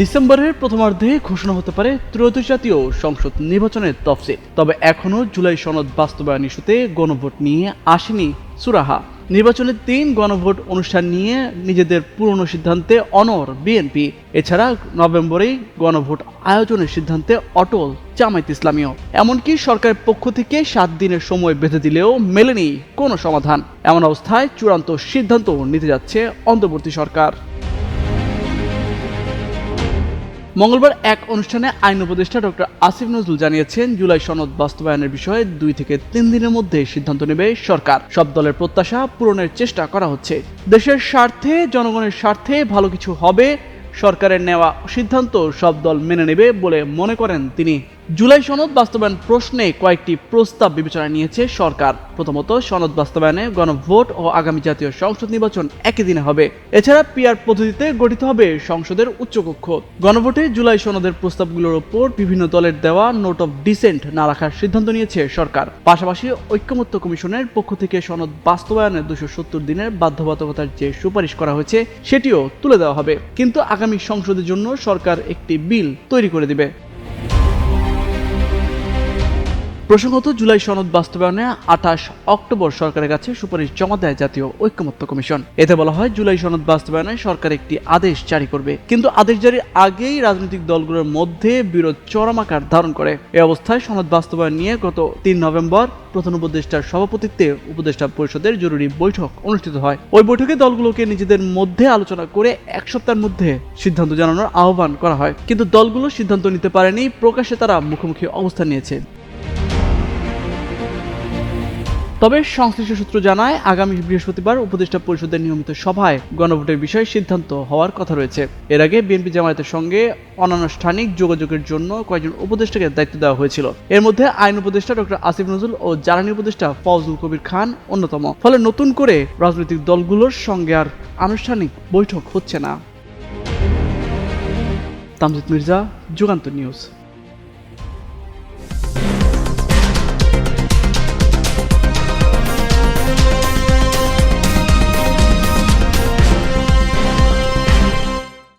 ডিসেম্বরের প্রথমার্ধে ঘোষণা হতে পারে ত্রয়োদশ জাতীয় সংসদ নির্বাচনের তফসিল। তবে এখনও জুলাই সনদ বাস্তবায়ন ইস্যুতে গণভোট নিয়ে আসেনি সুরাহা। নির্বাচনের দিন গণভোট অনুষ্ঠান নিয়ে নিজেদের পুরনো সিদ্ধান্তে অনর বিএনপি। এছাড়া নভেম্বরেই গণভোট আয়োজনের সিদ্ধান্তে অটল জামায়াত ইসলামীও। এমনকি সরকারের পক্ষ থেকে সাত দিনের সময় বেঁধে দিলেও মেলেনি কোনো সমাধান। এমন অবস্থায় চূড়ান্ত সিদ্ধান্ত নিতে যাচ্ছে অন্তর্বর্তী সরকার। মঙ্গলবার এক অনুষ্ঠানে আইন উপদেষ্টা ডক্টর আসিফ নজরুল জানিয়েছেন, জুলাই সনদ বাস্তবায়নের বিষয়ে দুই থেকে তিন দিনের মধ্যে সিদ্ধান্ত নেবে সরকার। সব দলের প্রত্যাশা পূরণের চেষ্টা করা হচ্ছে। দেশের স্বার্থে, জনগণের স্বার্থে ভালো কিছু হবে, সরকারের নেওয়া সিদ্ধান্ত সব দল মেনে নেবে বলে মনে করেন তিনি। জুলাই সনদ বাস্তবায়ন প্রশ্নে কয়েকটি প্রস্তাব বিবেচনায় নিয়েছে সরকার। প্রথমত, সনদ বাস্তবায়নে গণভোট ও আগামী জাতীয় সংসদ নির্বাচন একই দিনে হবে। এছাড়া পিআর পদ্ধতিতে গঠিত হবে সংসদের উচ্চকক্ষ। গণভোটে জুলাই সনদের প্রস্তাবগুলোর ওপর বিভিন্ন দলের দেওয়া নোট অফ ডিসেন্ট না রাখার সিদ্ধান্ত নিয়েছে সরকার। পাশাপাশি ঐক্যমত্য কমিশনের পক্ষ থেকে সনদ বাস্তবায়নের দুশো সত্তর দিনের বাধ্যবাধকতার যে সুপারিশ করা হয়েছে, সেটিও তুলে দেওয়া হবে। কিন্তু আগামী সংসদের জন্য সরকার একটি বিল তৈরি করে দিবে। প্রসঙ্গত জুলাই সনদ বাস্তবায়নে আঠাশ অক্টোবর সরকারের কাছে সুপারিশ জমা দেয় জাতীয় ঐক্যমত্য কমিশন। এতে বলা হয়, জুলাই সনদ বাস্তবায়নে সরকার একটি আদেশ জারি করবে, কিন্তু আদেশ জারির আগেই রাজনৈতিক দলগুলোর মধ্যে বিরোধ চরম আকার ধারণ করে। এ অবস্থায় সনদ বাস্তবায়ন নিয়ে গত তিন নভেম্বর প্রধান উপদেষ্টার সভাপতিত্বে উপদেষ্টা পরিষদের জরুরি বৈঠক অনুষ্ঠিত হয়। ওই বৈঠকে দলগুলোকে নিজেদের মধ্যে আলোচনা করে এক সপ্তাহের মধ্যে সিদ্ধান্ত জানানোর আহ্বান করা হয়। কিন্তু দলগুলো সিদ্ধান্ত নিতে পারেনি, প্রকাশ্যে তারা মুখোমুখি অবস্থান নিয়েছে। তবে সংশ্লিষ্ট সূত্র জানায়, আগামী বৃহস্পতিবার উপদেষ্টা পরিষদের নিয়মিত সভায় গণভোটের বিষয়ে সিদ্ধান্ত হওয়ার কথা রয়েছে। এর আগে বিএনপি জামায়াতের সঙ্গে অনানুষ্ঠানিক যোগাযোগের জন্য কয়েকজন উপদেষ্টাকে দায়িত্ব দেওয়া হয়েছিল। এর মধ্যে আইন উপদেষ্টা ডক্টর আসিফ নজরুল ও জ্বালানি উপদেষ্টা ফজলুল কবির খান অন্যতম। ফলে নতুন করে রাজনৈতিক দলগুলোর সঙ্গে আর আনুষ্ঠানিক বৈঠক হচ্ছে না। তামজিদ মির্জা, যুগান্ত নিউজ।